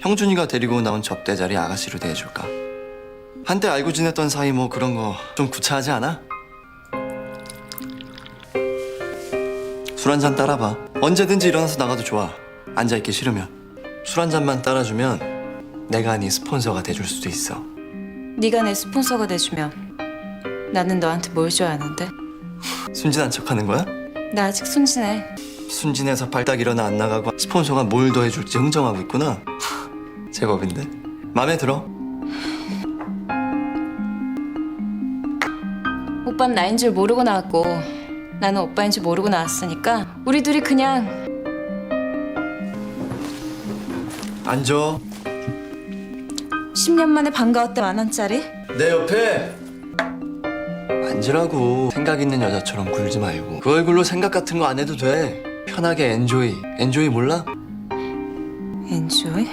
형준이가 데리고 나온 접대 자리 아가씨로 대해줄까? 한때 알고 지냈던 사이 뭐 그런 거 좀 구차하지 않아? 술 한 잔 따라봐. 언제든지 일어나서 나가도 좋아. 앉아있기 싫으면. 술 한 잔만 따라주면 내가 네 스폰서가 돼줄 수도 있어. 네가 내 스폰서가 돼주면 나는 너한테 뭘 줘야 하는데? 순진한 척 하는 거야? 나 아직 순진해. 순진해서 발딱 일어나 안 나가고 스폰서가 뭘 더 해줄지 흥정하고 있구나. 제법인데. 마음에 들어? 오빠는 나인 줄 모르고 나왔고 나는 오빠인 줄 모르고 나왔으니까 우리 둘이 그냥 앉아. 10년 만에 반가웠대 만 원짜리? 내 옆에 앉으라고 생각 있는 여자처럼 굴지 말고 그 얼굴로 생각 같은 거 안 해도 돼 편하게 엔조이 엔조이 몰라? 엔조이?